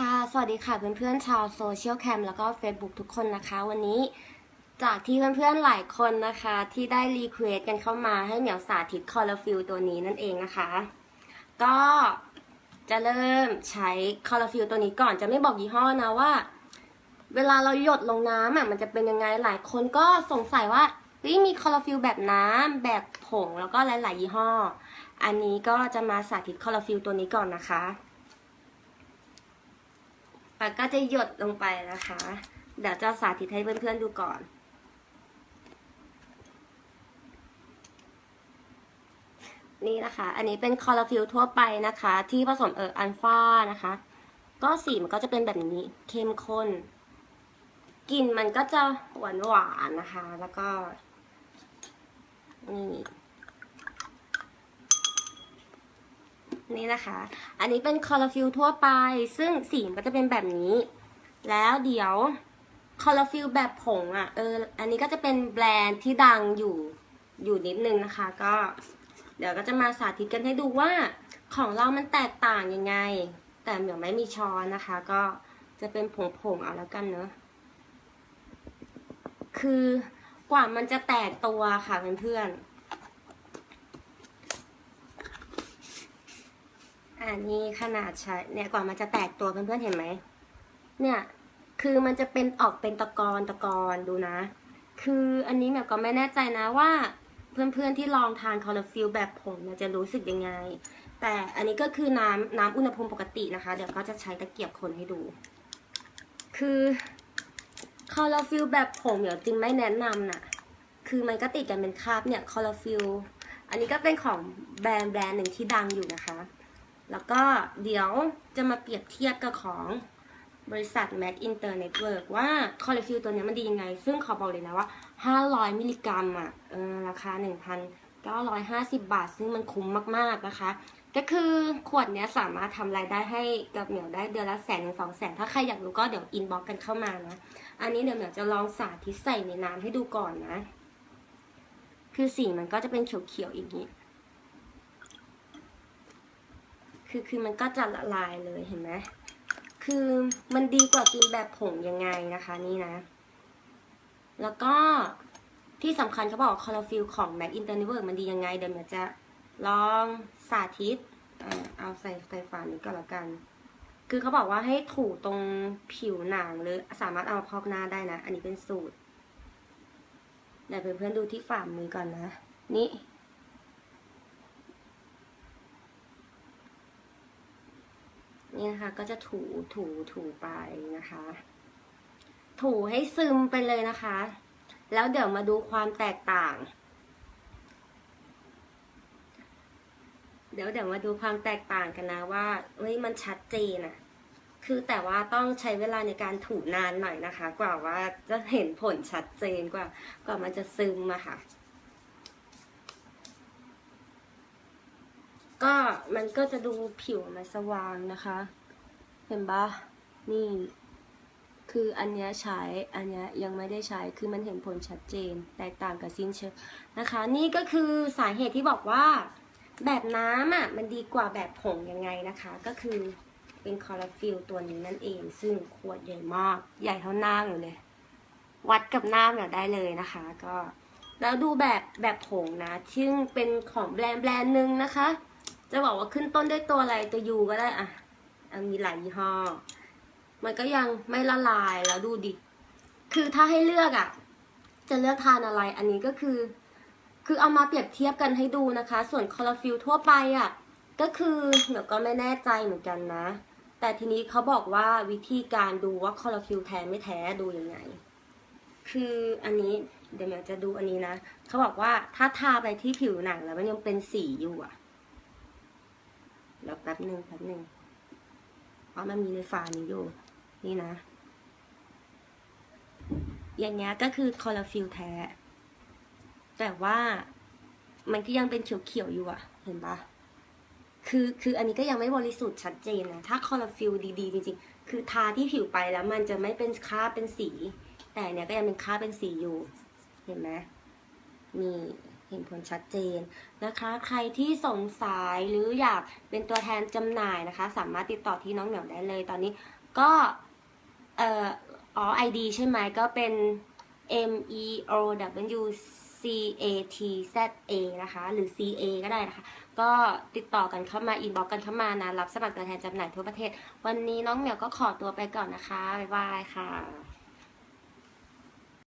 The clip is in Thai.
ค่ะ สวัสดีค่ะเพื่อนๆชาวโซเชียลแคมแล้วก็ Facebook ทุกคนนะคะ วันนี้จากที่เพื่อนๆหลายคนนะคะ ที่ได้รีเควสกันเข้ามาให้เหมียวสาธิตคอร์ฟิลตัวนี้นั่นเองนะคะ ก็จะเริ่มใช้คอร์ฟิลตัวนี้ก่อนจะไม่บอกยี่ห้อนะว่า เวลาเราหยดลงน้ำอะมันจะเป็นยังไงหลายคนก็สงสัยว่าเฮ้ยมีคอร์ฟิลแบบน้ำแบบผงแล้วก็หลายๆยี่ห้อ อันนี้ก็จะมาสาธิตคอร์ฟิลตัวนี้ก่อนนะคะ แล้วก็จะหยดลงไปนะคะ เดี๋ยวจะสาธิตให้เพื่อนๆดูก่อน นี่นะคะ อันนี้เป็นคอร์ฟิลทั่วไปนะคะ ที่ผสมเอออัลฟานะคะ ก็สีมันก็จะเป็นแบบนี้เข้มข้นกลิ่นมันก็จะหวานหวานๆนะคะ แล้วก็นี่ นี่นะคะ อันนี้เป็นคอร์ฟิลทั่วไป ซึ่งสีมันก็จะเป็นแบบนี้ แล้วเดี๋ยวคอร์ฟิลแบบผงอะ เออ อันนี้ก็จะเป็นแบรนด์ที่ดังอยู่อยู่นิดนึงนะคะ ก็ เดี๋ยวก็จะมาสาธิตกันให้ดูว่าของเรามันแตกต่างยังไง แต่เหมียวไม่มีช้อนนะคะ ก็จะเป็นผงๆเอาแล้วกันเนอะคือกว่ามันจะแตกตัวค่ะเพื่อนๆ นนี้ขนาดใช้เนี่ยกว่ามันจะแตกตัวเพื่อนๆเห็นไหมเนี่ยคือมันจะเป็นออกเป็นตะกอนตะกอนดูนะ คืออันนี้แบบก็ไม่แน่ใจนะว่า เพื่อนๆที่ลองทานคอร์ฟิลแบบผงเนี่ยจะรู้สึกยังไง แต่อันนี้ก็คือน้ำน้ำอุณหภูมิปกตินะคะ เดี๋ยวก็จะใช้ตะเกียบคนให้ดู คือคอร์ฟิลแบบผงเดี๋ยวจริงไม่แนะนำน่ะคือมันก็ติดกันเป็นคราบเนี่ยคอร์ฟิลอันนี้ก็เป็นของแบรนด์แบรนด์หนึ่งที่ดังอยู่นะคะ แล้วก็เดี๋ยวจะมาเปรียบเทียบกับของบริษัท Mac Inter Network ว่าคอร์ฟิลตัวนี้มันดียังไง ซึ่งขอบอกเลยนะว่า 500 มิลลิกรัมอะเออราคา 1,950 บาท ซึ่งมันคุ้มมากๆนะคะ ก็คือขวดนี้สามารถทำรายได้ให้กับเหมียวได้เดือนละแสนถึงสองแสนถ้าใครอยากรู้ก็เดี๋ยวอินบ็อกกันเข้ามานะ อันนี้เดี๋ยวเหมียวจะลองสาธิตใส่ในน้ำให้ดูก่อนนะ คือสีมันก็จะเป็นเขียวๆอย่างนี้ คือคือมันก็จะละลายเลยเห็นไหมคือมันดีกว่ากินแบบผงยังไงนะคะนี่นะ แล้วก็ที่สำคัญเขาบอกคอร์ฟิลของ Mac i n t e r n e t w o r มันดียังไง เดี๋ยวเดี๋ยวจะลองสาธิตเอาใส่ไฟฟ้านี้ก็แล้วกัน คือเขาบอกว่าให้ถูตรงผิวหนังหรือสามารถเอามาพอกหน้าได้นะ อันนี้เป็นสูตรเดี๋ยวเพื่อนๆดูที่ฝ่ามือก่อนนะ นี่ นี่นะคะ ก็จะถูถูถูไปนะคะ ถูให้ซึมไปเลยนะคะ แล้วเดี๋ยวมาดูความแตกต่าง เดี๋ยวเดี๋ยวมาดูความแตกต่างกันนะว่าเฮ้ยมันชัดเจนอะคือแต่ว่าต้องใช้เวลาในการถูนานหน่อยนะคะ กว่าว่าจะเห็นผลชัดเจนกว่ากว่ามันจะซึมอะค่ะ ก็มันก็จะดูผิวมันสว่างนะคะ เห็นปะนี่ คืออันเนี้ยใช้อันเนี้ยยังไม่ได้ใช้คือมันเห็นผลชัดเจน แตกต่างกับซินเชอร์นะคะ นี่ก็คือสาเหตุที่บอกว่า แบบน้ำอะมันดีกว่าแบบผงยังไงนะคะ ก็คือเป็นคอร์ฟิลตัวนี้นั่นเอง ซึ่งขวดใหญ่มาก ใหญ่เท่าหน้าอยู่เลยวัดกับหน้าเนี่ยได้เลยนะคะ ก็แล้วดูแบบแบบผงนะซึ่งเป็นของแบรนด์แบรนด์หนึ่งนะคะ จะบอกว่าขึ้นต้นด้วยตัวอะไรตัวยูก็ได้อะมีหลายยี่ห้อ มันก็ยังไม่ละลายแล้วดูดิ คือถ้าให้เลือกอะ่ะ จะเลือกทานอะไร อันนี้ก็คือ คือเอามาเปรียบเทียบกันให้ดูนะคะ ส่วนคอร์ฟิลทั่วไปอะ่ะ ก็คือเดี๋ยวก็ไม่แน่ใจเหมือนกันนะ แต่ทีนี้เขาบอกว่าวิธีการดูว่าคอร์ฟิลแท้ไม่แท้ดูยังไง คืออันนี้เดี๋ยวเดี๋ยวจะดูอันนี้นะ เขาบอกว่าถ้าทาไปที่ผิวหนังแล้วมันยังเป็นสีอยู่อะ เดี๋ยวแป๊บหนึ่งแป๊บหนึ่งเพราะมันมีในฝานี้อยู่ นี่นะ อย่างเงี้ยก็คือคอร์ฟิลแท้ แต่ว่ามันก็ยังเป็นเขียวๆอยู่อะเห็นปะคือคืออันนี้ก็ยังไม่บริสุทธิ์ชัดเจนนะ ถ้าคอร์ฟิลดีๆจริงๆ คือทาที่ผิวไปแล้วมันจะไม่เป็นคราบเป็นสี แต่เนี้ยก็ยังเป็นคราบเป็นสีอยู่ เห็นไหมนี่ เห็นผลชัดเจนนะคะ ใครที่สงสัยหรืออยากเป็นตัวแทนจำหน่ายนะคะ สามารถติดต่อที่น้องเหมียวได้เลย ตอนนี้ก็เอ่ออ๋อ ID ใช่ไหมก็เป็น M E O W C A T Z A นะคะ หรือ C A ก็ได้นะคะ ก็ติดต่อกันเข้ามาอินบ็อกกันเข้ามานะ รับสมัครตัวแทนจำหน่ายทั่วประเทศ วันนี้น้องเหมียวก็ขอตัวไปก่อนนะคะ บ๊ายบายค่ะ